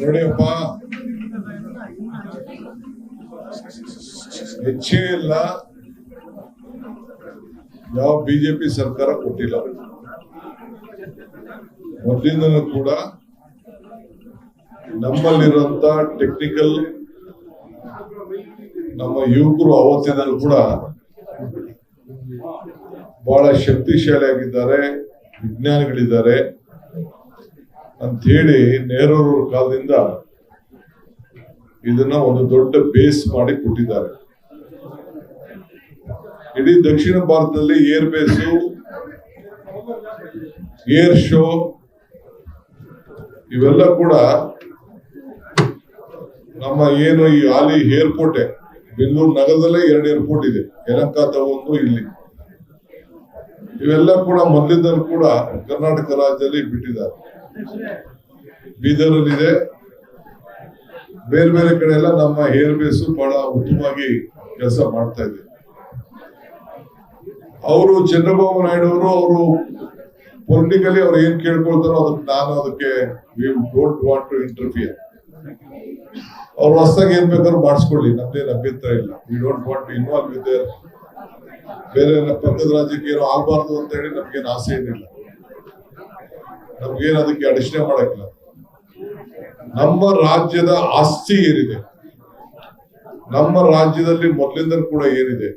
ನೋಡಿಯಪ್ಪ. ಹೆಚ್ಚೇ ಇಲ್ಲ. ಯಾವ ಬಿಜೆಪಿ ಸರ್ಕಾರ ಕೊಟ್ಟಿಲ್ಲ. ಮೊದಲಿಂದನೂ ಕೂಡ ನಮ್ಮಲ್ಲಿರುವಂತ ಟೆಕ್ನಿಕಲ್ ನಮ್ಮ ಯುವಕರು ಅವತ್ತಿನಲ್ಲೂ ಕೂಡ ಬಹಳ ಶಕ್ತಿಶಾಲಿಯಾಗಿದ್ದಾರೆ, ವಿಜ್ಞಾನಿಗಳಿದ್ದಾರೆ. ಅಂತ ಹೇಳಿ ನೆಹರೂರ ಕಾಲದಿಂದ ಇದನ್ನ ಒಂದು ದೊಡ್ಡ ಬೇಸ್ ಮಾಡಿ ಕೊಟ್ಟಿದ್ದಾರೆ. ಇಡೀ ದಕ್ಷಿಣ ಭಾರತದಲ್ಲಿ ಏರ್ ಬೇಸು ಏರ್ ಶೋ ಇವೆಲ್ಲ ಕೂಡ ನಮ್ಮ ಏನು ಈ ಹಾಲಿ ಏರ್ಪೋರ್ಟ್ ಬೆಂಗಳೂರು ನಗರದಲ್ಲೇ ಎರಡು ಏರ್ಪೋರ್ಟ್ ಇದೆ ಯಲಂಕಾದ ಒಂದು ಇಲ್ಲಿ. ಇವೆಲ್ಲ ಕೂಡ ಮೊದಲಿಂದಲೂ ಕೂಡ ಕರ್ನಾಟಕ ರಾಜ್ಯದಲ್ಲಿ ಬಿಟ್ಟಿದ್ದಾರೆ. ಬೀದರ್ ಇದೆ ಬೇರೆ ಬೇರೆ ಕಡೆ ಎಲ್ಲ ನಮ್ಮ ಏರ್ ಬೇಸು ಬಹಳ ಉತ್ತಮವಾಗಿ ಕೆಲಸ ಮಾಡ್ತಾ ಇದೆ. ಅವರು ಚಂದ್ರಬಾಬು ನಾಯ್ಡು ಅವರು ಅವರು ಪೊಲಿಟಿಕಲಿ ಅವ್ರು ಏನ್ ಕೇಳ್ಕೊಳ್ತಾರೋ ಅದಕ್ಕೆ ನಾನು ಅದಕ್ಕೆ ಡೋಂಟ್ ವಾಂಟ್ ಟು ಇಂಟರ್ಫಿಯರ್ ಅವ್ರು ಹೊಸದಾಗಿ ಏನ್ ಬೇಕಾದ್ರು ಮಾಡಿಸ್ಕೊಳ್ಳಿ, ನಮ್ದೇನ್ ಅಭ್ಯಂತರ ಇಲ್ಲ. We don't want to involve with ಬೇರೆ ಪಕ್ಕದ ರಾಜ್ಯಕ್ಕೆ ಏನೋ ಆಗ್ಬಾರ್ದು ಅಂತ ಹೇಳಿ ನಮ್ಗೇನು ಆಸೆ ಏನಿಲ್ಲ. ನಮ್ಗೇನು ಅದಕ್ಕೆ ಅಡಿಷನ್ ಮಾಡಕ್ಕಿಲ್ಲ. ನಮ್ಮ ರಾಜ್ಯದ ಆಸ್ತಿ ಏನಿದೆ? ನಮ್ಮ ರಾಜ್ಯದಲ್ಲಿ ಮೊದಲಿಂದ ಕೂಡ ಏನಿದೆ?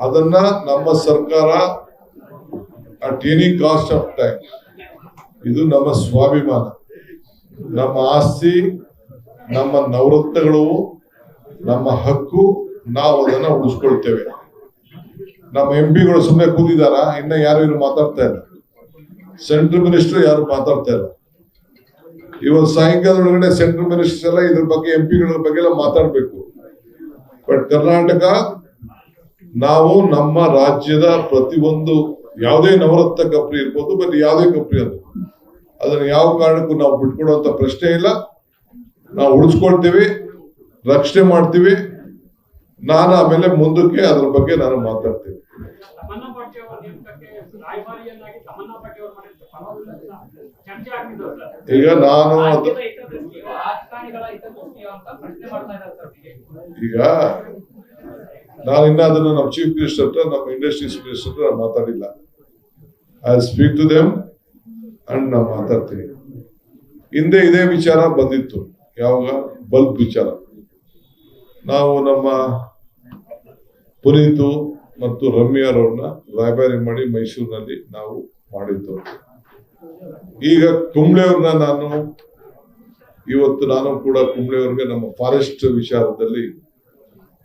ಅದನ್ನ ನಮ್ಮ ಸರ್ಕಾರ at any cost of time ಇದು ನಮ್ಮ ಸ್ವಾಭಿಮಾನ. ನಮ್ಮ ಆಸ್ತಿ, ನಮ್ಮ ನವರತ್ನಗಳು, ನಮ್ಮ ಹಕ್ಕು, ನಾವು ಅದನ್ನ ಉಳಿಸ್ಕೊಳ್ತೇವೆ. ನಮ್ಮ ಎಂ ಪಿಗಳು ಸುಮ್ಮನೆ ಕೂತಿದಾರ ಇನ್ನ ಯಾರು ಇನ್ನು ಮಾತಾಡ್ತಾ ಇಲ್ಲ. ಸೆಂಟ್ರಲ್ ಮಿನಿಸ್ಟರ್ ಯಾರು ಮಾತಾಡ್ತಾ ಇಲ್ಲ. ಇವತ್ತು ಸಾಯಂಕಾಲದೊಳಗಡೆ ಸೆಂಟ್ರಲ್ ಮಿನಿಸ್ಟರ್ಸ್ ಎಲ್ಲ ಇದ್ರ ಬಗ್ಗೆ ಎಂ ಪಿಗಳ ಬಗ್ಗೆ ಎಲ್ಲ ಮಾತಾಡ್ಬೇಕು. ಬಟ್ ಕರ್ನಾಟಕ ನಾವು ನಮ್ಮ ರಾಜ್ಯದ ಪ್ರತಿಯೊಂದು ಯಾವುದೇ ನವರತ್ನ ಕಂಪ್ನಿ ಇರ್ಬೋದು ಬಟ್ ಯಾವುದೇ ಕಂಪ್ನಿ ಅದು ಅದನ್ನ ಯಾವ ಕಾರಣಕ್ಕೂ ನಾವು ಬಿಟ್ಕೊಡುವಂತ ಪ್ರಶ್ನೆ ಇಲ್ಲ. ನಾವು ಉಳಿಸ್ಕೊಳ್ತೀವಿ, ರಕ್ಷಣೆ ಮಾಡ್ತೀವಿ. ನಾನು ಆಮೇಲೆ ಮುಂದಕ್ಕೆ ಅದ್ರ ಬಗ್ಗೆ ನಾನು ಮಾತಾಡ್ತೀನಿ. ಈಗ ನಾನು ಈಗ ನಾನು ಇನ್ನ ಅದನ್ನ ನಮ್ಮ ಚೀಫ್ ಮಿನಿಸ್ಟರ್ ಹತ್ರ ನಮ್ಮ ಇಂಡಸ್ಟ್ರೀಸ್ ಮಿನಿಸ್ಟರ್ ಹತ್ರ ಮಾತಾಡಿಲ್ಲ. I speak to them and ನಾನು ಮಾತಾಡ್ತೀನಿ. ಹಿಂದೆ ಇದೇ ವಿಚಾರ ಬಂದಿತ್ತು ಯಾವಾಗ? ಬಲ್ಬ್ ವಿಚಾರ. ನಾವು ನಮ್ಮ ಪುನೀತು ಮತ್ತು ರಮ್ಯಾರವ್ರನ್ನ ರಾಯಭಾರಿ ಮಾಡಿ ಮೈಸೂರಿನಲ್ಲಿ ನಾವು ಮಾಡಿದ್ದು. ಈಗ ಕುಂಬ್ಳೆಯವ್ರನ್ನ ನಾನು ಇವತ್ತು ನಾನು ಕೂಡ ಕುಂಬ್ಳೆಯವ್ರಿಗೆ ನಮ್ಮ ಫಾರೆಸ್ಟ್ ವಿಚಾರದಲ್ಲಿ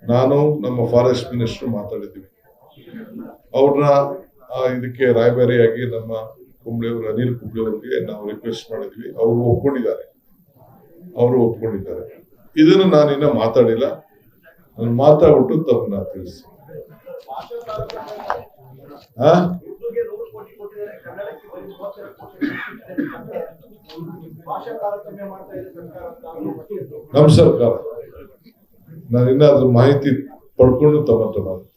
ನಾನು ನಮ್ಮ ಫಾರೆಸ್ಟ್ ಮಿನಿಸ್ಟರ್ ಮಾತಾಡಿದ್ದೀವಿ. ಅವ್ರನ್ನ ಇದಕ್ಕೆ ರಾಯಭಾರಿಯಾಗಿ ನಮ್ಮ ಕುಂಬ್ಳೆಯವರು, ಅನಿಲ್ ಕುಂಬ್ಳೆಯವ್ರಿಗೆ ನಾವು ರಿಕ್ವೆಸ್ಟ್ ಮಾಡಿದ್ವಿ ಅವರು ಒಪ್ಕೊಂಡಿದ್ದಾರೆ. ಅವರು ಒಪ್ಕೊಂಡಿದ್ದಾರೆ. ಇದನ್ನು ನಾನು ಇನ್ನ ಮಾತಾಡಿಲ್ಲ. ನಾನು ಮಾತಾಡ್ಬಿಟ್ಟು ತಮ್ಮನ್ನ ತಿಳಿಸಿ ಮಾಡ್ತಾ ಸರ್ಕಾರ ನಾನು ಇನ್ನಾದ್ರೂ ಮಾಹಿತಿ ಪಡ್ಕೊಂಡು ತಗೊಂತ ಮಾತಾಡ್ತೀನಿ.